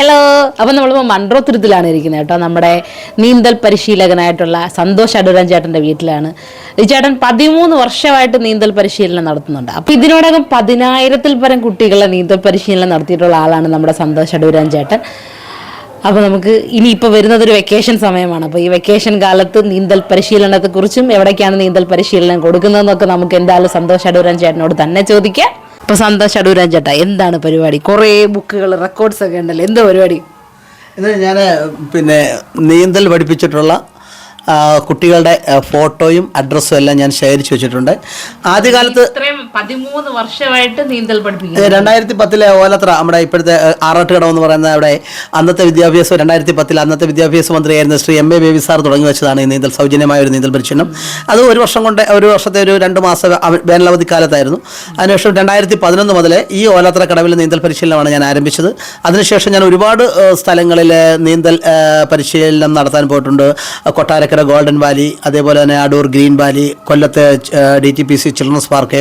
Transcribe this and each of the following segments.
Hello അപ്പം നമ്മളിപ്പോൾ മൺറോത്തുരുത്തിലാണ് ഇരിക്കുന്നത് കേട്ടോ. നമ്മുടെ നീന്തൽ പരിശീലകനായിട്ടുള്ള സന്തോഷ് അടൂരൻ ചേട്ടന്റെ വീട്ടിലാണ്. ഈ ചേട്ടൻ പതിമൂന്ന് വർഷമായിട്ട് നീന്തൽ പരിശീലനം നടത്തുന്നുണ്ട്. അപ്പം ഇതിനോടകം പതിനായിരത്തിൽ പരം കുട്ടികളെ നീന്തൽ പരിശീലനം നടത്തിയിട്ടുള്ള ആളാണ് നമ്മുടെ സന്തോഷ് അടൂരൻ ചേട്ടൻ. അപ്പോൾ നമുക്ക് ഇനി ഇപ്പോൾ വരുന്നത് ഒരു വെക്കേഷൻ സമയമാണ്. അപ്പോൾ ഈ വെക്കേഷൻ കാലത്ത് നീന്തൽ പരിശീലനത്തെക്കുറിച്ചും എവിടേക്കാണ് നീന്തൽ പരിശീലനം കൊടുക്കുന്നതെന്നൊക്കെ നമുക്ക് എന്തായാലും സന്തോഷ് അടൂരൻ ചേട്ടനോട് തന്നെ ചോദിക്കാം. അപ്പോൾ സന്തോഷ് അടൂരാൻ ചേട്ടാ എന്താണ് പരിപാടി? കുറേ ബുക്കുകൾ റെക്കോർഡ്സ് ഒക്കെ ഉണ്ടല്ലോ എന്താ പരിപാടി? ഞാൻ പിന്നെ നീന്തൽ പഠിപ്പിച്ചിട്ടുള്ള കുട്ടികളുടെ ഫോട്ടോയും അഡ്രസ്സും എല്ലാം ഞാൻ ശേഖരിച്ചു വെച്ചിട്ടുണ്ട്. ആദ്യകാലത്ത് പതിമൂന്ന് വർഷമായിട്ട് നീന്തൽ പഠിപ്പിക്കുന്നു. ഏ, രണ്ടായിരത്തി പത്തിലെ ഓലത്ര നമ്മുടെ ഇപ്പോഴത്തെ ആറാട്ടുകടം എന്ന് പറയുന്ന അവിടെ അന്നത്തെ വിദ്യാഭ്യാസം രണ്ടായിരത്തി പത്തിൽ അന്നത്തെ വിദ്യാഭ്യാസ മന്ത്രിയായിരുന്ന Shri M A Baby sir തുടങ്ങി വെച്ചതാണ് ഈ നീന്തൽ സൗജന്യമായ ഒരു നീന്തൽ പരിശീലനം. അത് ഒരു വർഷം കൊണ്ട് ഒരു വർഷത്തെ ഒരു രണ്ട് മാസം വേനലവധി കാലത്തായിരുന്നു. അതിനുശേഷം രണ്ടായിരത്തി പതിനൊന്ന് മുതൽ ഈ ഓലത്ര കടവിൽ നീന്തൽ പരിശീലനമാണ് ഞാൻ ആരംഭിച്ചത്. അതിനുശേഷം ഞാൻ ഒരുപാട് സ്ഥലങ്ങളിൽ നീന്തൽ പരിശീലനം നടത്താൻ പോയിട്ടുണ്ട്. കൊട്ടാരക്കര ഗോൾഡൻ വാലി അതേപോലെ തന്നെ അടൂർ ഗ്രീൻ വാലി കൊല്ലത്തെ D T P C children's park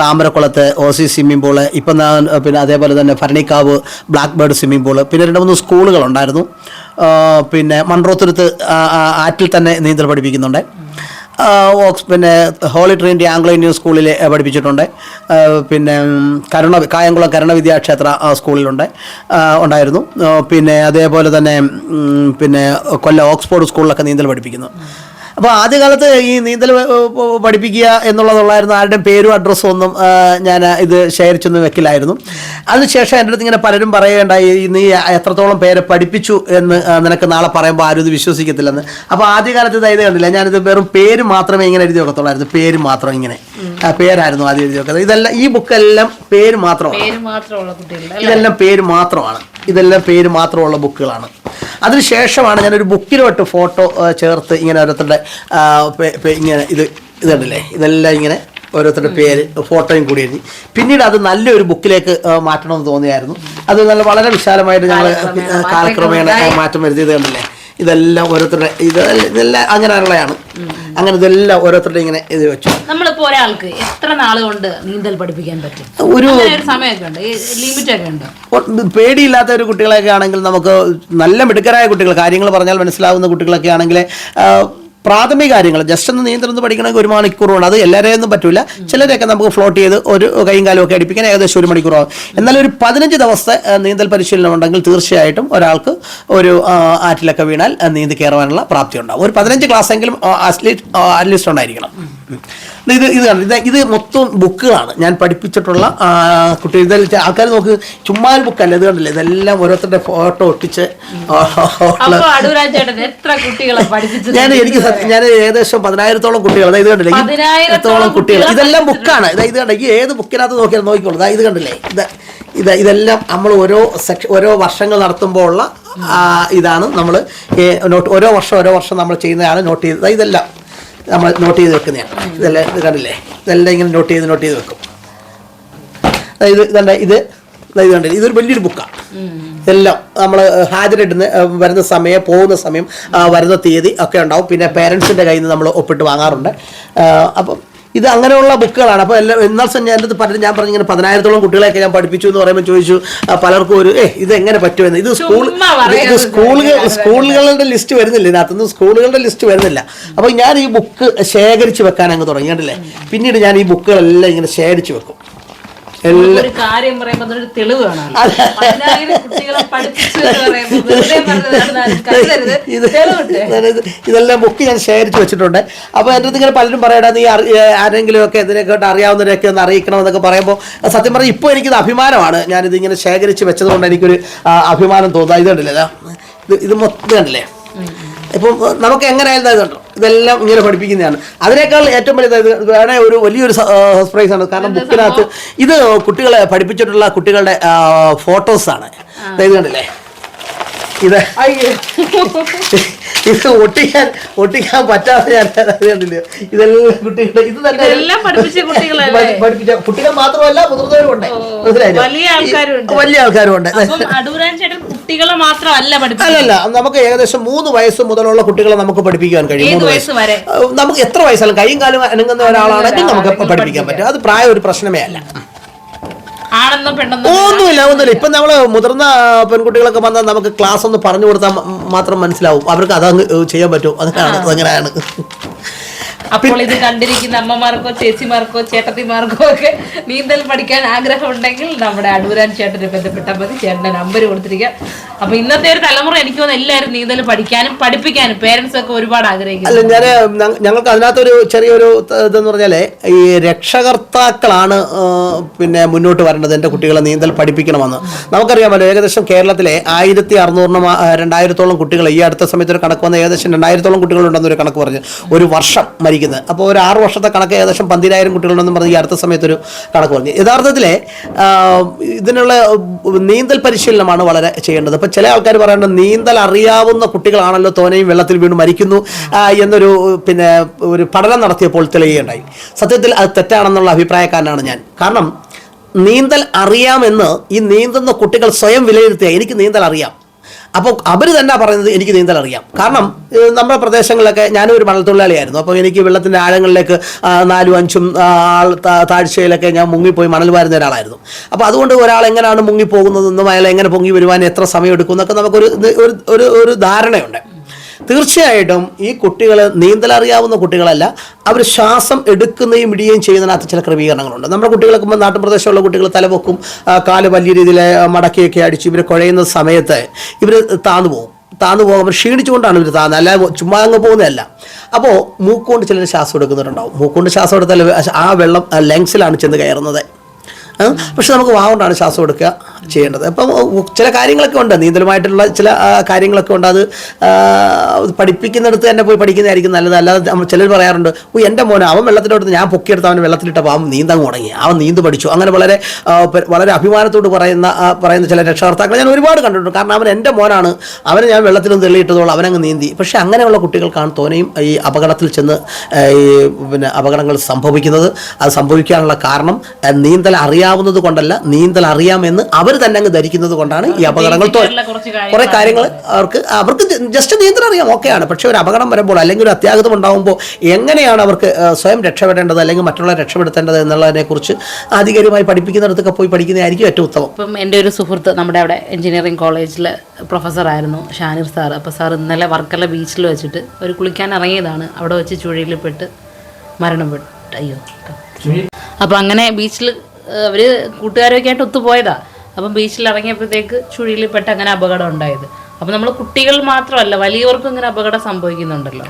താമരക്കുളത്ത് O C swimming pool ഇപ്പം പിന്നെ അതേപോലെ തന്നെ Bharanikkavu black bird swimming pool പിന്നെ രണ്ട് മൂന്ന് സ്കൂളുകളുണ്ടായിരുന്നു. പിന്നെ ആ, ആറ്റിൽ തന്നെ നീന്തൽ പഠിപ്പിക്കുന്നുണ്ട്. ഓക്സ് പിന്നെ ഹോളി ട്രിനിറ്റി ആംഗ്ലോ ഇന്ത്യൻ സ്കൂളിൽ പഠിപ്പിച്ചിട്ടുണ്ട്. പിന്നെ കരുണ കായംകുളം കരുണ വിദ്യാക്ഷേത്ര സ്കൂളിലുണ്ട്. ഉണ്ടായിരുന്നു. പിന്നെ അതേപോലെ തന്നെ പിന്നെ കൊല്ലം ഓക്സ്ഫോർഡ് സ്കൂളിലൊക്കെ നീന്തൽ പഠിപ്പിക്കുന്നു. അപ്പോൾ ആദ്യകാലത്ത് ഈ നീന്തൽ പഠിപ്പിക്കുക എന്നുള്ളതുള്ളായിരുന്നു. ആരുടെയും പേരും അഡ്രസ്സും ഒന്നും ഞാൻ ഇത് ശേഖരിച്ചൊന്നും വെക്കില്ലായിരുന്നു. അതിനുശേഷം എന്റെ അടുത്ത് ഇങ്ങനെ പലരും പറയുകയുണ്ടായി നീ എത്രത്തോളം പേരെ പഠിപ്പിച്ചു എന്ന് നിനക്ക് നാളെ പറയുമ്പോൾ ആരും ഇത് വിശ്വസിക്കത്തില്ലെന്ന്. അപ്പോൾ ആദ്യകാലത്ത് ഇത് ഇത് കണ്ടില്ല. ഞാനിത് വെറും പേര് മാത്രമേ ഇങ്ങനെ എഴുതി വെക്കത്തുള്ളായിരുന്നു. പേര് മാത്രം ഇങ്ങനെ. പേരായിരുന്നു ആദ്യം എഴുതി വെക്കുന്നത്. ഇതെല്ലാം ഈ ബുക്കെല്ലാം പേര് മാത്രമാണ്. ഇതെല്ലാം പേര് മാത്രമാണ്. ഇതെല്ലാം പേര് മാത്രമുള്ള ബുക്കുകളാണ്. അതിനുശേഷമാണ് ഞാനൊരു ബുക്കിലോട്ട് ഫോട്ടോ ചേർത്ത് ഇങ്ങനെ ഓരോരുത്തരുടെ ഇങ്ങനെ ഇത് ഇത് കണ്ടില്ലേ ഇതെല്ലാം ഇങ്ങനെ ഓരോരുത്തരുടെ പേര് ഫോട്ടോയും കൂടി എഴുതി. പിന്നീട് അത് നല്ലൊരു ബുക്കിലേക്ക് മാറ്റണമെന്ന് തോന്നിയായിരുന്നു. അത് നല്ല വളരെ വിശാലമായിട്ട് ഞങ്ങൾ കാലക്രമേണ. മാറ്റം വരുത്തിയത് കണ്ടില്ലേ? ഇതെല്ലാം ഓരോരുത്തരുടെ ഇതെല്ലാം ഇതെല്ലാം അങ്ങനെയുള്ളതാണ് അങ്ങനെ ഇതെല്ലാം ഓരോരുത്തരുടെ ഇങ്ങനെ ഇത് വെച്ചു. നമ്മളിപ്പോ ഒരാൾക്ക് എത്ര നാൾ കൊണ്ട് നീന്തൽ പഠിപ്പിക്കാൻ പറ്റും? ഒരു അങ്ങനെ സമയമൊക്കെ ഉണ്ട്. ലിമിറ്റ് ഒക്കെ ഉണ്ട്. പേടിയില്ലാത്ത ഒരു കുട്ടികളൊക്കെ ആണെങ്കിൽ നമുക്ക് നല്ല മിടുക്കരായ കുട്ടികൾ കാര്യങ്ങൾ പറഞ്ഞാൽ മനസ്സിലാവുന്ന കുട്ടികളൊക്കെ ആണെങ്കിൽ പ്രാഥമിക കാര്യങ്ങൾ. ജസ്റ്റ് ഒന്ന് നീന്തൽ ഒന്ന് പഠിക്കണമെങ്കിൽ ഒരു മണിക്കൂറാണ് അത് എല്ലാവരെയും ഒന്നും പറ്റില്ല ചിലരെയൊക്കെ നമുക്ക് ഫ്ലോട്ട് ചെയ്ത് ഒരു കൈയും കാലും ഒക്കെ അടിപ്പിക്കാൻ ഏകദേശം ഒരു മണിക്കൂറാവും. എന്നാൽ ഒരു പതിനഞ്ച് ദിവസത്തെ നീന്തൽ പരിശീലനം ഉണ്ടെങ്കിൽ തീർച്ചയായിട്ടും ഒരാൾക്ക് ഒരു ആറ്റിലൊക്കെ വീണാൽ നീന്തി കയറുവാനുള്ള പ്രാപ്തി ഉണ്ടാവും. ഒരു പതിനഞ്ച് ക്ലാസ് എങ്കിലും അറ്റ്ലീസ്റ്റ് ഉണ്ടായിരിക്കണം. ഇത് ഇത് കണ്ടോ, ഇത് ഇത് മൊത്തം ബുക്കുകളാണ്. ഞാൻ പഠിപ്പിച്ചിട്ടുള്ള കുട്ടികൾ ഇതിൽ ആൾക്കാർ നോക്ക് ചുമ്മാ ബുക്കല്ല ഇത് കണ്ടില്ലേ? ഇതെല്ലാം ഓരോരുത്തരുടെ ഫോട്ടോ ഒട്ടിച്ച് ഞാൻ എനിക്ക് ഞാൻ ഏകദേശം പതിനായിരത്തോളം കുട്ടികൾ അതായത് ഇത് കണ്ടില്ലേ? പതിനായിരത്തോളം കുട്ടികൾ ഇതെല്ലാം ബുക്കാണ്. ഇതാ ഇത് കണ്ടോ ഈ ഏത് ബുക്കിനകത്ത് നോക്കിയാൽ നോക്കിക്കോളൂ. ഇതാ ഇത് കണ്ടില്ലേ? ഇത് ഇത് ഇതെല്ലാം നമ്മൾ ഓരോ സെക്ഷൻ ഓരോ വർഷങ്ങൾ നടത്തുമ്പോൾ ഉള്ള ഇതാണ് നമ്മൾ നോട്ട് ഓരോ വർഷം ഓരോ വർഷം നമ്മൾ ചെയ്യുന്നതാണ് നോട്ട് ചെയ്തത്. ഇതെല്ലാം. നമ്മൾ നോട്ട് ചെയ്ത് വെക്കുന്നതാണ്. ഇതെല്ലാം ഇത് കണ്ടില്ലേ? ഇതെല്ലാം ഇങ്ങനെ നോട്ട് ചെയ്ത് നോട്ട് ചെയ്ത് വെക്കും. അതായത് ഇതണ്ട ഇത് അതായത് കണ്ടില്ലേ? ഇതൊരു വലിയൊരു ബുക്കാണ് എല്ലാം നമ്മൾ ഹാജരിടുന്ന വരുന്ന സമയം പോകുന്ന സമയം വരുന്ന തീയതി ഒക്കെ ഉണ്ടാവും. പിന്നെ പേരൻസിന്റെ കയ്യിൽ നിന്ന് നമ്മൾ ഒപ്പിട്ട് വാങ്ങാറുണ്ട്. അപ്പം ഇത് അങ്ങനെയുള്ള ബുക്കുകളാണ്. അപ്പോൾ എല്ലാം എന്നാൽ ഞാൻ എന്റെ അടുത്ത് പലരും ഞാൻ പറഞ്ഞു ഇങ്ങനെ പതിനായിരത്തോളം കുട്ടികളെയൊക്കെ ഞാൻ പഠിപ്പിച്ചു എന്ന് പറയുമ്പോൾ ചോദിച്ചു പലർക്കും ഒരു ഏ ഇത് എങ്ങനെ പറ്റുമെന്ന്. ഇത് സ്കൂൾ ഇത് സ്കൂളുകൾ സ്കൂളുകളുടെ ലിസ്റ്റ് വരുന്നില്ല ഇതിനകത്തുനിന്ന് സ്കൂളുകളുടെ ലിസ്റ്റ് വരുന്നില്ല. അപ്പോൾ ഞാൻ ഈ ബുക്ക് ശേഖരിച്ച് വെക്കാൻ അങ്ങ് തുടങ്ങി കണ്ടില്ലേ? പിന്നീട് ഞാൻ ഈ ബുക്കുകളെല്ലാം ഇങ്ങനെ ശേഖരിച്ച് വെക്കും. ഒരു കാര്യം തെളിവ് വേണം. കുട്ടികളെ പഠിപ്പിച്ചു ഇതെല്ലാം ബുക്ക് ഞാൻ ശേഖരിച്ച് വെച്ചിട്ടുണ്ട്. അപ്പോൾ എന്റെ ഇങ്ങനെ പലരും പറയടാ നീ ആരെങ്കിലും ഒക്കെ ഇതിനെക്കാട്ട് അറിയാവുന്നവരെയൊക്കെ ഒന്ന് അറിയിക്കണം എന്നൊക്കെ പറയുമ്പോൾ സത്യം പറഞ്ഞാൽ ഇപ്പോൾ എനിക്കിത് അഭിമാനമാണ്. ഞാനിത് ഇങ്ങനെ ശേഖരിച്ച് വെച്ചതുകൊണ്ട് എനിക്കൊരു അഭിമാനം തോന്നുക ഇത് കണ്ടില്ലേ ഇത് ഇത് മൊത്തം കണ്ടില്ലേ ഇപ്പം നമുക്ക് എങ്ങനെയായിരുന്നു ഇത് കണ്ടോ ഇതെല്ലാം ഇങ്ങനെ പഠിപ്പിക്കുന്നതാണ്. അതിനേക്കാൾ ഏറ്റവും വലിയ വേണേ ഒരു വലിയൊരു സർപ്രൈസ് ആണ്. കാരണം ബുക്കിനകത്ത് ഇത് കുട്ടികളെ പഠിപ്പിച്ചിട്ടുള്ള കുട്ടികളുടെ ഫോട്ടോസാണ് ഇത് കണ്ടില്ലേ? ഇത് ഇത് ഒട്ടിക്കാൻ ഒട്ടിക്കാൻ പറ്റാതെ ഞാൻ അത് ഇതെല്ലാം കുട്ടികളുടെ ഇത് തന്നെ പഠിപ്പിച്ച കുട്ടികൾ മാത്രമല്ല മുതിർന്നവരും ഉണ്ട്. മനസ്സിലായില്ലേ? വലിയ ആൾക്കാരും ഉണ്ട്. വലിയ ആൾക്കാരും ഉണ്ട്. അപ്പം ചേട്ടൻ കുട്ടികളെ മാത്രമല്ല അല്ലല്ല നമുക്ക് ഏകദേശം മൂന്ന് വയസ്സ് മുതലുള്ള കുട്ടികളെ നമുക്ക് പഠിപ്പിക്കാൻ കഴിയും. മൂന്ന് വയസ്സ്. വരെ? നമുക്ക് എത്ര വയസ്സാലും കൈയും കാലും അനങ്ങുന്ന ഒരാളാണെങ്കിൽ നമുക്ക് പഠിപ്പിക്കാൻ പറ്റും. അത് പ്രായം ഒരു പ്രശ്നമേ അല്ല. ആണെന്നോ പെണ്ണെന്നോ ഒന്നുമില്ല ഒന്നുമില്ല. ഇപ്പൊ നമ്മൾ മുതിർന്ന പെൺകുട്ടികളൊക്കെ വന്നാൽ നമുക്ക് ക്ലാസ് ഒന്ന് പറഞ്ഞു കൊടുത്താൽ മാത്രം മനസ്സിലാവും. അവർക്ക് അതങ്ങ് ചെയ്യാൻ പറ്റും. അങ്ങനെയാണ് അങ്ങനെയാണ് അപ്പോൾ ഇത് കണ്ടിരിക്കുന്ന അമ്മമാർക്കോ ചേച്ചിമാർക്കോ ചേട്ടത്തിമാർക്കോ ഒക്കെ നീന്തൽ പഠിക്കാൻ ആഗ്രഹം ഉണ്ടെങ്കിൽ നമ്മുടെ അടൂരാൻ ചേട്ടനെ ബന്ധപ്പെട്ടാൽ മതി. ചേട്ടന്റെ നമ്പർ കൊടുത്തിരിക്കാം. അപ്പൊ ഇന്നത്തെ ഒരു തലമുറ എനിക്ക് തോന്നുന്നു എല്ലാവരും നീന്തൽ പഠിക്കാനും പഠിപ്പിക്കാനും പേരൻസ് ഒക്കെ ഒരുപാട് ആഗ്രഹിക്കുന്നു. അല്ല ഞാൻ ഞങ്ങൾക്ക് അതിനകത്തൊരു ചെറിയൊരു ഇതെന്ന് പറഞ്ഞാലേ ഈ രക്ഷകർത്താക്കളാണ് പിന്നെ മുന്നോട്ട് വരേണ്ടത് എന്റെ കുട്ടികളെ നീന്തൽ പഠിപ്പിക്കണമെന്ന്. നമുക്കറിയാമല്ലോ ഏകദേശം കേരളത്തിലെ ആയിരത്തി അറുന്നൂറിനും രണ്ടായിരത്തോളം കുട്ടികൾ ഈ അടുത്ത സമയത്ത് ഒരു കണക്ക് വന്ന ഏകദേശം രണ്ടായിരത്തോളം കുട്ടികളുണ്ടെന്നൊരു കണക്ക് പറഞ്ഞു ഒരു വർഷം മരിക്കുന്നത്. അപ്പോൾ ഒരു ആറ് വർഷത്തെ കണക്ക് ഏകദേശം പന്തിരായിരം കുട്ടികളുണ്ടെന്ന് പറഞ്ഞ് ഈ അടുത്ത സമയത്തൊരു കണക്ക് പറഞ്ഞു. യഥാർത്ഥത്തിൽ ഇതിനുള്ള നീന്തൽ പരിശീലനമാണ് വളരെ ചെയ്യേണ്ടത്. അപ്പോൾ ചില ആൾക്കാർ പറയുന്നത് നീന്തൽ അറിയാവുന്ന കുട്ടികളാണല്ലോ തോനെയും വെള്ളത്തിൽ വീണ് മരിക്കുന്നു. എന്നൊരു പിന്നെ ഒരു പഠനം നടത്തിയപ്പോൾ തെളിയുകയുണ്ടായി. സത്യത്തിൽ അത് തെറ്റാണെന്നുള്ള അഭിപ്രായക്കാരനാണ് ഞാൻ. കാരണം നീന്തൽ അറിയാമെന്ന് ഈ നീന്തുന്ന കുട്ടികൾ സ്വയം വിലയിരുത്തുക എനിക്ക് നീന്തൽ അറിയാം. അപ്പോൾ അവർ തന്നെ പറയുന്നത് എനിക്ക് നീന്തൽ അറിയാം. കാരണം നമ്മുടെ പ്രദേശങ്ങളിലൊക്കെ ഞാനും ഒരു മണൽത്തൊഴിലാളിയായിരുന്നു. അപ്പോൾ എനിക്ക് വെള്ളത്തിന്റെ ആഴങ്ങളിലേക്ക് നാലും അഞ്ചും ആൾ താഴ്ചയിലൊക്കെ ഞാൻ മുങ്ങിപ്പോയി മണൽ വാരുന്ന ഒരാളായിരുന്നു. അപ്പോൾ അതുകൊണ്ട് ഒരാൾ എങ്ങനെയാണ് മുങ്ങിപ്പോകുന്നതെന്നും അയാൾ എങ്ങനെ പൊങ്ങി വരുവാൻ എത്ര സമയം എടുക്കും എന്നൊക്കെ നമുക്കൊരു ഒരു ഒരു ധാരണയുണ്ട്. തീർച്ചയായിട്ടും ഈ കുട്ടികൾ നീന്തൽ അറിയാവുന്ന കുട്ടികളല്ല അവർ ശ്വാസം എടുക്കുന്നതും ഇടിയുകയും ചെയ്യുന്നതിനകത്ത് ചില ക്രമീകരണങ്ങളുണ്ട്. നമ്മുടെ കുട്ടികളൊക്കെ ഇപ്പം നാട്ടുപ്രദേശമുള്ള കുട്ടികൾ തലപൊക്കും കാൽ വലിയ രീതിയിൽ മടക്കിയൊക്കെ അടിച്ച് ഇവർ കുഴയുന്ന സമയത്ത് ഇവർ താന്നു പോകും. താന്നു പോകും അവർ ക്ഷീണിച്ചുകൊണ്ടാണ് ഇവർ താന്നത് അല്ല ചുമ്മാ അങ്ങ് പോകുന്നതല്ല. അപ്പോൾ മൂക്കുകൊണ്ട് ചിലർ ശ്വാസം എടുക്കുന്നുണ്ടാവും. മൂക്കുകൊണ്ട് ശ്വാസം എടുത്താൽ ആ വെള്ളം ലങ്സിലാണ് ചെന്ന് കയറുന്നത്. പക്ഷെ നമുക്ക് വാവുകൊണ്ടാണ് ശ്വാസം എടുക്കുക. ചെയ്യേണ്ടത്. അപ്പം ചില കാര്യങ്ങളൊക്കെ ഉണ്ട്. നീന്തലുമായിട്ടുള്ള ചില കാര്യങ്ങളൊക്കെ ഉണ്ട്. അത് പഠിപ്പിക്കുന്നിടത്ത് തന്നെ പോയി പഠിക്കുന്നതായിരിക്കും നല്ലത്. അല്ലാതെ ചിലർ പറയാറുണ്ട് ഓ എന്റെ മോനെ അവൻ വെള്ളത്തിലോട്ട് ഞാൻ പൊക്കിയെടുത്ത് അവൻ വെള്ളത്തിലിട്ടപ്പോൾ അവൻ നീന്താൻ തുടങ്ങി. അവൻ നീന്ത് പഠിച്ചു. അങ്ങനെ വളരെ വളരെ അഭിമാനത്തോട് പറയുന്ന പറയുന്ന ചില രക്ഷകർത്താക്കളെ ഞാൻ ഒരുപാട് കണ്ടിട്ടുണ്ട്. കാരണം അവൻ എന്റെ മോനാണ്. അവനെ ഞാൻ വെള്ളത്തിലും തെളിയിട്ടതോളം അവനങ്ങ് നീന്തി. പക്ഷേ അങ്ങനെയുള്ള കുട്ടികൾക്കാണ് തോനെയും ഈ അപകടത്തിൽ ചെന്ന് ഈ പിന്നെ അപകടങ്ങൾ സംഭവിക്കുന്നത്. അത് സംഭവിക്കാനുള്ള കാരണം നീന്തൽ അറിയാവുന്നത് കൊണ്ടല്ല നീന്തൽ അറിയാമെന്ന് അവർ തന്നെ അങ്ങ് ധരിക്കുന്നത് കൊണ്ടാണ് ഈ അപകടങ്ങൾ കുറച്ച് കാര്യങ്ങൾ കുറെ കാര്യങ്ങൾ അവർക്ക് അവർക്ക് ജസ്റ്റ് നിയന്ത്രണം അറിയാം ഓക്കെയാണ്. പക്ഷെ ഒരു അപകടം വരുമ്പോൾ അല്ലെങ്കിൽ ഒരു അത്യാഗതം ഉണ്ടാകുമ്പോൾ എങ്ങനെയാണ് അവർക്ക് സ്വയം രക്ഷപ്പെടേണ്ടത് അല്ലെങ്കിൽ മറ്റുള്ളവരെ രക്ഷപ്പെടുത്തേണ്ടത് എന്നുള്ളതിനെ കുറിച്ച് ആധികാരികമായി പഠിപ്പിക്കുന്നിടത്തൊക്കെ പോയി പഠിക്കുന്നതായിരിക്കും ഏറ്റവും ഉത്തമം. ഇപ്പം എന്റെ ഒരു സുഹൃത്ത് നമ്മുടെ അവിടെ എഞ്ചിനീയറിംഗ് കോളേജിൽ പ്രൊഫസറായിരുന്നു ഷാനിർ സാർ അപ്പോൾ സാർ ഇന്നലെ വർക്കല ബീച്ചിൽ വെച്ചിട്ട് ഒരു കുളിക്കാൻ ഇറങ്ങിയതാണ്. അവിടെ വെച്ച് ചുഴിയിൽ പെട്ട് മരണപ്പെട്ടു അയ്യോ. അപ്പോൾ അങ്ങനെ ബീച്ചിൽ അവർ കൂട്ടുകാരൊക്കെ ആയിട്ട് ഒത്തുപോയതാ. അപ്പം ബീച്ചിൽ ഇറങ്ങിയപ്പോഴത്തേക്ക് ചുഴിയിൽ പെട്ട് അങ്ങനെ അപകടം ഉണ്ടായത്. അപ്പം നമ്മൾ കുട്ടികൾ മാത്രമല്ല വലിയവർക്കും ഇങ്ങനെ അപകടം സംഭവിക്കുന്നുണ്ടല്ലോ.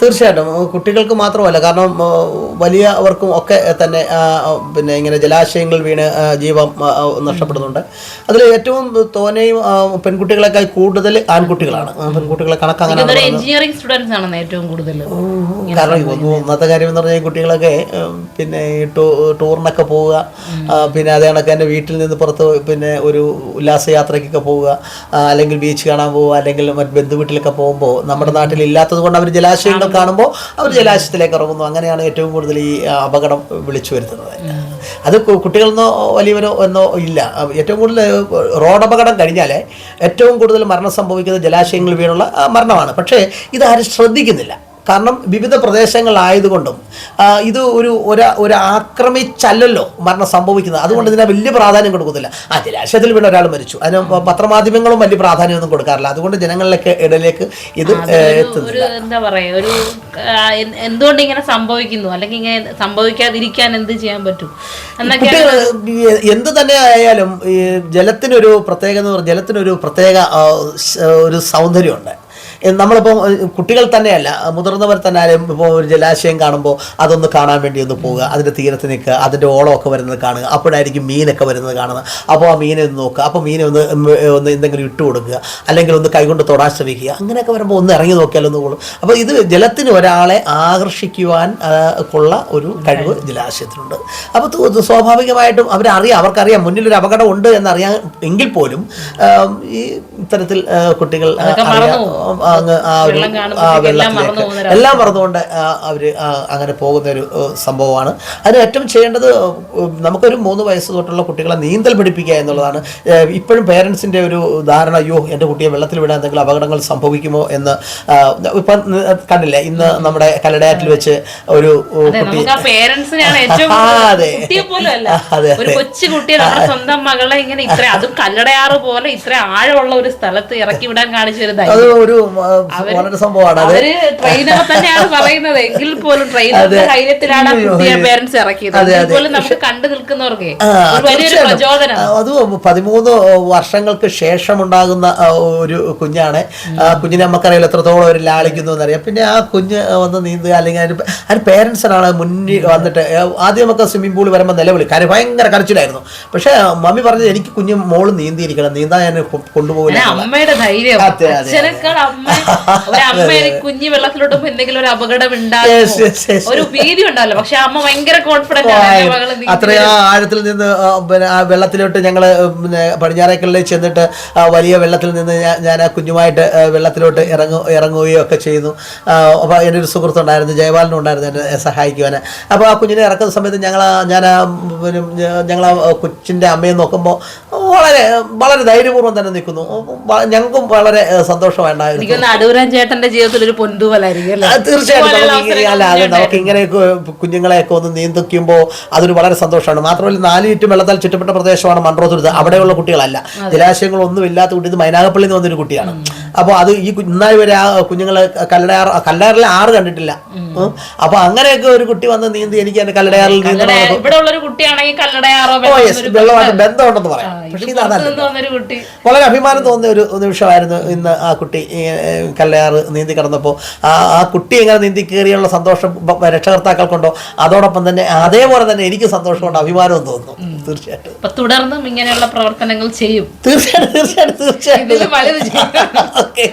തീർച്ചയായിട്ടും. കുട്ടികൾക്ക് മാത്രമല്ല കാരണം വലിയവർക്കും ഒക്കെ തന്നെ പിന്നെ ഇങ്ങനെ ജലാശയങ്ങൾ വീണ് ജീവം നഷ്ടപ്പെടുന്നുണ്ട്. അതിൽ ഏറ്റവും തോനെയും പെൺകുട്ടികളെക്കാൾ കൂടുതൽ ആൺകുട്ടികളാണ്. പെൺകുട്ടികളെ കണക്ക് അങ്ങനെ എഞ്ചിനീയറിംഗ് സ്റ്റുഡൻസ് ആണ് ഏറ്റവും കൂടുതൽ. കാരണം ഒന്നാമത്തെ കാര്യം എന്ന് പറഞ്ഞാൽ കുട്ടികളൊക്കെ പിന്നെ ടൂറിനൊക്കെ പോവുക പിന്നെ അതേ കണക്ക് തന്നെ വീട്ടിൽ നിന്ന് പുറത്ത് പിന്നെ ഒരു ഉല്ലാസയാത്രയ്ക്കൊക്കെ പോവുക അല്ലെങ്കിൽ ബീച്ച് കാണാൻ പോവുക അല്ലെങ്കിൽ മറ്റ് ബന്ധുവീട്ടിലൊക്കെ പോകുമ്പോൾ നമ്മുടെ നാട്ടിൽ ഇല്ലാത്തത് കൊണ്ട് അവർ ജലാശയങ്ങൾ കാണുമ്പോൾ അവർ ജലാശയത്തിലേക്ക് ഇറങ്ങുന്നു. അങ്ങനെയാണ് ഏറ്റവും കൂടുതൽ ഈ അപകടം വിളിച്ചു വരുത്തുന്നത്. അത് കുട്ടികളെന്നോ വലിയവരോ എന്നോ ഇല്ല. ഏറ്റവും കൂടുതൽ റോഡ് അപകടം കഴിഞ്ഞാൽ ഏറ്റവും കൂടുതൽ മരണം സംഭവിക്കുന്നത് ജലാശയങ്ങളിൽ വീണുള്ള മരണമാണ്. പക്ഷേ ഇതാരും ശ്രദ്ധിക്കുന്നില്ല. കാരണം വിവിധ പ്രദേശങ്ങളായതുകൊണ്ടും ഇത് ഒരു ഒരു ഒരു ആക്രമിച്ചല്ലല്ലോ മരണം സംഭവിക്കുന്നത്. അതുകൊണ്ട് ഇതിനെ വലിയ പ്രാധാന്യം കൊടുക്കുന്നില്ല. ആ ജലാശയത്തിൽ വീണ ഒരാൾ മരിച്ചു. അതിന് പത്രമാധ്യമങ്ങളും വലിയ പ്രാധാന്യമൊന്നും കൊടുക്കാറില്ല. അതുകൊണ്ട് ജനങ്ങളിലേക്ക് ഇടയിലേക്ക് ഇത് എന്താ പറയാ ഒരു എന്തുകൊണ്ട് ഇങ്ങനെ സംഭവിക്കുന്നു? അല്ലെങ്കിൽ ഇങ്ങനെ സംഭവിക്കാതിരിക്കാൻ എന്ത് ചെയ്യാൻ പറ്റും? എന്ത് തന്നെ ആയാലും ഈ ജലത്തിനൊരു പ്രത്യേകത എന്ന് പറഞ്ഞാൽ ജലത്തിനൊരു പ്രത്യേക ഒരു സൗന്ദര്യമുണ്ട്. നമ്മളിപ്പോൾ കുട്ടികൾ തന്നെയല്ല മുതിർന്നവർ തന്നെ ആയാലും ഇപ്പോൾ ഒരു ജലാശയം കാണുമ്പോൾ അതൊന്ന് കാണാൻ വേണ്ടി ഒന്ന് പോവുക അതിന്റെ തീരത്ത് നിൽക്കുക അതിന്റെ ഓളമൊക്കെ വരുന്നത് കാണുക അപ്പോഴായിരിക്കും മീനൊക്കെ വരുന്നത് കാണുന്നത്. അപ്പോൾ ആ മീനെ ഒന്ന് നോക്കുക അപ്പോൾ മീനെ ഒന്ന് ഒന്ന് എന്തെങ്കിലും ഇട്ട് കൊടുക്കുക അല്ലെങ്കിൽ ഒന്ന് കൈകൊണ്ട് തൊടാൻ ശ്രമിക്കുക അങ്ങനെയൊക്കെ വരുമ്പോൾ ഒന്ന് ഇറങ്ങി നോക്കിയാലൊന്ന് കൊള്ളും. അപ്പോൾ ഇത് ജലത്തിന് ഒരാളെ ആകർഷിക്കുവാൻ ഉള്ള ഒരു കഴിവ് ജലാശയത്തിനുണ്ട്. അപ്പോൾ സ്വാഭാവികമായിട്ടും അവരറിയാം അവർക്കറിയാം മുന്നിലൊരു അപകടം ഉണ്ട് എന്നറിയാം എങ്കിൽ പോലും ഈ ഇത്തരത്തിൽ കുട്ടികൾ അങ്ങ് ആ ഒരു വെള്ളത്തിലേക്ക് എല്ലാം മറന്നുകൊണ്ട് ആ, അവർ അങ്ങനെ പോകുന്ന ഒരു സംഭവമാണ്. അതിന് ഏറ്റവും ചെയ്യേണ്ടത് നമുക്കൊരു മൂന്ന് വയസ്സ് തൊട്ടുള്ള കുട്ടികളെ നീന്തൽ പഠിപ്പിക്കുക എന്നുള്ളതാണ്. ഇപ്പോഴും പേരൻസിന്റെ ഒരു ധാരണ അയ്യോ എന്റെ കുട്ടിയെ വെള്ളത്തിൽ വിടാൻ എന്തെങ്കിലും അപകടങ്ങൾ സംഭവിക്കുമോ എന്ന് ഇപ്പം കണ്ടില്ലേ ഇന്ന് നമ്മുടെ കലടയാറ്റിൽ വെച്ച് ഒരു കുട്ടി അതെ. അതെ, സ്വന്തം മകളെ ഇങ്ങനെ ഇത്ര അതും കല്ലടയാറ് പോലെ ഇത്ര ആഴമുള്ള ഒരു സ്ഥലത്ത് ഇറക്കി വിടാൻ കാണിച്ചു അത് ഒരു വളരെ സംഭവമാണ്. അത് അവർ തന്നെയാണ് പറയുന്നത്. എങ്കിൽ പോലും ട്രെയിനറിന്റെ ധൈര്യത്തിലാണ് ആ കുട്ടിയെ പേരൻസ് ഇറക്കിയത്. എങ്കിൽ നമുക്ക് കണ്ടു നിൽക്കുന്നവർക്ക് വലിയൊരു. പ്രചോദനം. അത് പതിമൂന്ന് വർഷങ്ങൾക്ക് ശേഷം ഉണ്ടാകുന്ന ഒരു കുഞ്ഞാണ്. കുഞ്ഞിനെ നമുക്കറിയാലോ എത്രത്തോളം അവർ ലാളിക്കുന്നു എന്നറിയാം. പിന്നെ ആ കുഞ്ഞ് വന്ന് നീന്തുക അല്ലെങ്കിൽ അതിന് അതിന് പേരൻസിനാണ് മുന്നിൽ വന്നിട്ട് ആദ്യം നമുക്ക് സ്വിമ്മിംഗ് പൂളിൽ വരുമ്പോൾ നിലവിളി. കാര്യം ഭയങ്കര കരച്ചിലായിരുന്നു. പക്ഷേ മമ്മി പറഞ്ഞത് എനിക്ക് കുഞ്ഞ് മോൾ നീന്തിയിരിക്കണം. നീന്താൻ ഞാൻ കൊണ്ടുപോകില്ല അമ്മയുടെ ധൈര്യം. അതെ, അതെ, അച്ഛനേക്കാൾ അമ്മ ഒരു അമ്മ കുഞ്ഞ് വെള്ളത്തിലോട്ടും എന്തെങ്കിലും ഒരു അപകടം yes. ഒരു ഭീതി ഉണ്ടാവില്ല. പക്ഷെ അമ്മ ഭയങ്കര കോൺഫിഡന്റ് ആണ് അത്രയും ആ ആഴത്തിൽ നിന്ന് പിന്നെ ആ വെള്ളത്തിലോട്ട് ഞങ്ങൾ പിന്നെ ചെന്നിട്ട് ആ വലിയ വെള്ളത്തിൽ നിന്ന് ഞാൻ- ആ കുഞ്ഞുമായിട്ട് വെള്ളത്തിലോട്ട് ഇറങ്ങു ഇറങ്ങുകയോ ഒക്കെ ചെയ്യുന്നു. അപ്പോൾ എന്റെ ഒരു സുഹൃത്തുണ്ടായിരുന്നു ജയപാലനും ഉണ്ടായിരുന്നു എന്നെ സഹായിക്കുവാൻ. അപ്പോൾ ആ കുഞ്ഞിനെ ഇറക്കുന്ന സമയത്ത് ഞങ്ങൾ ഞാൻ പിന്നെ ഞങ്ങൾ ആ കൊച്ചിന്റെ അമ്മയെ നോക്കുമ്പോൾ വളരെ വളരെ ധൈര്യപൂർവം തന്നെ നിൽക്കുന്നു. ഞങ്ങൾക്കും വളരെ സന്തോഷമായിട്ടുണ്ടായിരുന്നു എനിക്കൊന്ന് അടൂരാൻ ചേട്ടന്റെ ജീവിതത്തിൽ ഒരു തീർച്ചയായിട്ടും. നമുക്ക് ഇങ്ങനെ- അല്ല അത് അവസരങ്ങൾ നമുക്ക് ഇങ്ങനെയൊക്കെ കുഞ്ഞുങ്ങളെയൊക്കെ ഒന്ന് നീന്തിക്കുമ്പോൾ അതൊരു വളരെ സന്തോഷമാണ്. മാത്രമല്ല നാല് ചുറ്റും വെള്ളത്താൽ ചുറ്റപ്പെട്ട പ്രദേശമാണ് മൺട്രോ തുരുത്ത് അവിടെയുള്ള കുട്ടികളല്ല. ജലാശയങ്ങളൊന്നും ഇല്ലാത്ത കുട്ടി. ഇത് മൈനാഗപ്പള്ളിന്ന് വന്നൊരു കുട്ടിയാണ്. അപ്പോൾ അത് ഈ ഇന്നാൾ വരെ ആ കുഞ്ഞുങ്ങൾ കല്ലടയാർ കല്ലടയാറിലെ ആറ് കണ്ടിട്ടില്ല. അപ്പൊ അങ്ങനെയൊക്കെ ഒരു കുട്ടി വന്ന് നീന്തി എനിക്ക് എന്റെ കല്ലടയാറിൽ നീന്തണം കല്ലടയാറോ വെള്ളമായിട്ട് ബന്ധമുണ്ടെന്ന് പറയാം. പക്ഷേ ഇതല്ല വളരെ അഭിമാനം തോന്നിയ ഒരു നിമിഷമായിരുന്നു ഇന്ന് ആ കുട്ടി കല്ലയാറ് നീന്തി കിടന്നപ്പോൾ ആ ആ കുട്ടി എങ്ങനെ നീന്തി കയറിയുള്ള സന്തോഷം രക്ഷകർത്താക്കൾക്കുണ്ടോ? അതോടൊപ്പം തന്നെ അതേപോലെ തന്നെ എനിക്ക് സന്തോഷമുണ്ട് അഭിമാനവും തോന്നുന്നു. തീർച്ചയായിട്ടും. തുടർന്നും ഇങ്ങനെയുള്ള പ്രവർത്തനങ്ങൾ ചെയ്യും. തീർച്ചയായിട്ടും തീർച്ചയായിട്ടും തീർച്ചയായിട്ടും. ചെയ്യും ഓക്കേ.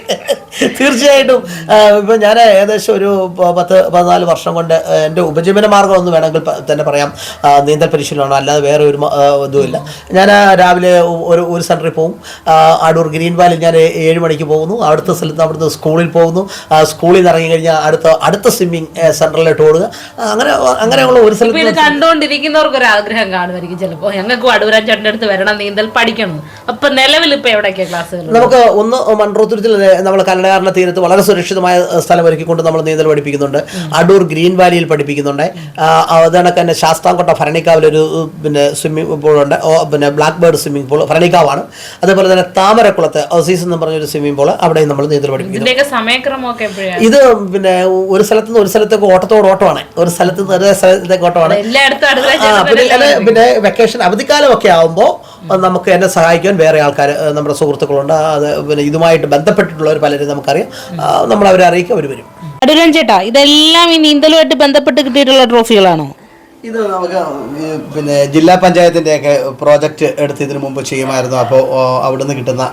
തീർച്ചയായിട്ടും ഇപ്പം ഞാൻ ഏകദേശം ഒരു പത്ത് പതിനാല് വർഷം കൊണ്ട് എന്റെ എന്റെ ഉപജീവന മാർഗം ഒന്ന് വേണമെങ്കിൽ തന്നെ പറയാം. നീന്തൽ പരിശീലനമാണ്. അല്ലാതെ വേറെ ഒരു ഇതുമില്ല. ഞാൻ രാവിലെ ഒരു ഒരു സെന്ററിൽ പോകും അടൂർ ഗ്രീൻ വാലിൽ ഞാൻ ഏഴ് മണിക്ക് പോകുന്നു. അടുത്ത സ്ഥലത്ത് അവിടുത്തെ സ്കൂളിൽ പോകുന്നു. സ്കൂളിൽ നിന്ന് ഇറങ്ങി കഴിഞ്ഞാൽ അടുത്ത അടുത്ത സ്വിമ്മിങ് സെന്ററിലോട്ട് ഓടുക. അങ്ങനെ അങ്ങനെയുള്ള ഒരു ഇത് സ്ഥലത്ത് കണ്ടുകൊണ്ടിരിക്കുന്നവർക്ക് ഒരു ആഗ്രഹം കാണുമായിരിക്കും ചിലപ്പോൾ ഞങ്ങൾക്ക് അടൂരാൻ ചേട്ടന്റെ അടുത്ത് വരണം നീന്തൽ പഠിക്കണം. അപ്പൊ നിലവിൽ ഇപ്പൊ എവിടെയൊക്കെയാണ് ക്ലാസ്സുകൾ? നമുക്ക് ഒന്ന് മൺട്രോത്തുരത്തിൽ നമ്മൾ കല്ലടയാറിന്റെ തീരത്ത് വളരെ സുരക്ഷിതമായ ഏഹ്, സ്ഥലം ഒരുക്കിക്കൊണ്ട് നമ്മൾ നീന്തൽ പഠിപ്പിക്കുന്നുണ്ട്. അടൂർ ഗ്രീൻ വാലിയിൽ പഠിപ്പിക്കുന്നുണ്ട്. അതുകണക്ക് തന്നെ ശാസ്താംകോട്ട ഭരണിക്കാവിലൊരു പിന്നെ സ്വിമ്മിംഗ് പൂളുണ്ട്. പിന്നെ ബ്ലാക്ക് ബേർഡ് സ്വിമ്മിംഗ് പൂൾ ഭരണിക്കാവാണ്. അതേപോലെ തന്നെ താമരക്കുളത്ത് ഓസീസ് എന്ന് പറഞ്ഞൊരു സ്വിമ്മിംഗ് പൂൾ അവിടെയും നമ്മൾ നീന്തൽ പഠിപ്പിക്കുന്നു. ഇത് പിന്നെ ഒരു സ്ഥലത്ത് നിന്ന് ഒരു സ്ഥലത്തേക്ക് ഓട്ടത്തോട് ഓട്ടമാണ്. ഒരു സ്ഥലത്ത് നിന്ന് ഒരു സ്ഥലത്തേക്ക് ഓട്ടമാണ്. പിന്നെ വെക്കേഷൻ അവധിക്കാലമൊക്കെ ആകുമ്പോൾ നമുക്ക് എന്നെ സഹായിക്കാൻ വേറെ ആൾക്കാർ നമ്മുടെ സുഹൃത്തുക്കളുണ്ട്. അത് പിന്നെ ഇതുമായിട്ട് ബന്ധപ്പെട്ടിട്ടുള്ളവർ പലരും നമുക്കറിയാം. നമ്മൾ അവരെ അറിയിക്കുക അവർ വരും. അടുരഞ്ചേട്ടാ ചേട്ടാ ഇതെല്ലാം ഈ നീന്തലുമായിട്ട് ബന്ധപ്പെട്ട് കിട്ടിയിട്ടുള്ള ട്രോഫികളാണോ? ഇത് നമുക്ക് പിന്നെ ജില്ലാ പഞ്ചായത്തിന്റെ ഒക്കെ പ്രോജക്റ്റ് എടുത്ത് ഇതിനു മുമ്പ് ചെയ്യുമായിരുന്നു. അപ്പോൾ അവിടുന്ന് കിട്ടുന്ന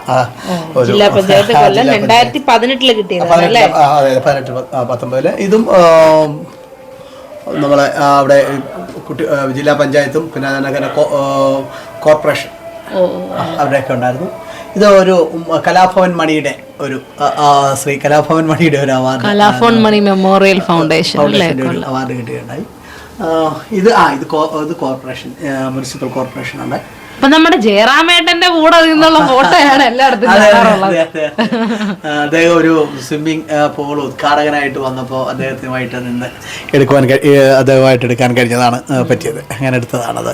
ജില്ലാ പഞ്ചായത്ത് കൊല്ലം ജില്ലാ രണ്ടായിരത്തി പതിനെട്ടിൽ കിട്ടിയത് അതെ പതിനെട്ട് പത്തൊമ്പതിൽ. ഇതും നമ്മളെ അവിടെ കുട്ടി ജില്ലാ പഞ്ചായത്തും പിന്നെ കോർപ്പറേഷൻ അവിടെയൊക്കെ ഉണ്ടായിരുന്നു. ഇത് ഒരു കലാഭവൻ മണിയുടെ ഒരു ശ്രീ കലാഭവൻ മണിയുടെ ഒരു award Kalabhavan Mani memorial foundation award കിട്ടുകയുണ്ടായി. ഇത് ആ ഇത് ഇത് കോർപ്പറേഷൻ മുനിസിപ്പൽ കോർപ്പറേഷൻ ആണ്. അപ്പൊ നമ്മുടെ ജയറാമേട്ടന്റെ കൂടെ നിന്നുള്ള ഫോട്ടോയാണ് എല്ലായിടത്തും അദ്ദേഹം ഒരു സ്വിമ്മിംഗ് പൂൾ ഉദ്ഘാടകനായിട്ട് വന്നപ്പോൾ അദ്ദേഹത്തിനുമായിട്ട് നിന്ന് എടുക്കുവാൻ അദ്ദേഹമായിട്ട് എടുക്കാൻ കഴിഞ്ഞതാണ് പറ്റിയത്. അങ്ങനെ എടുത്തതാണത്.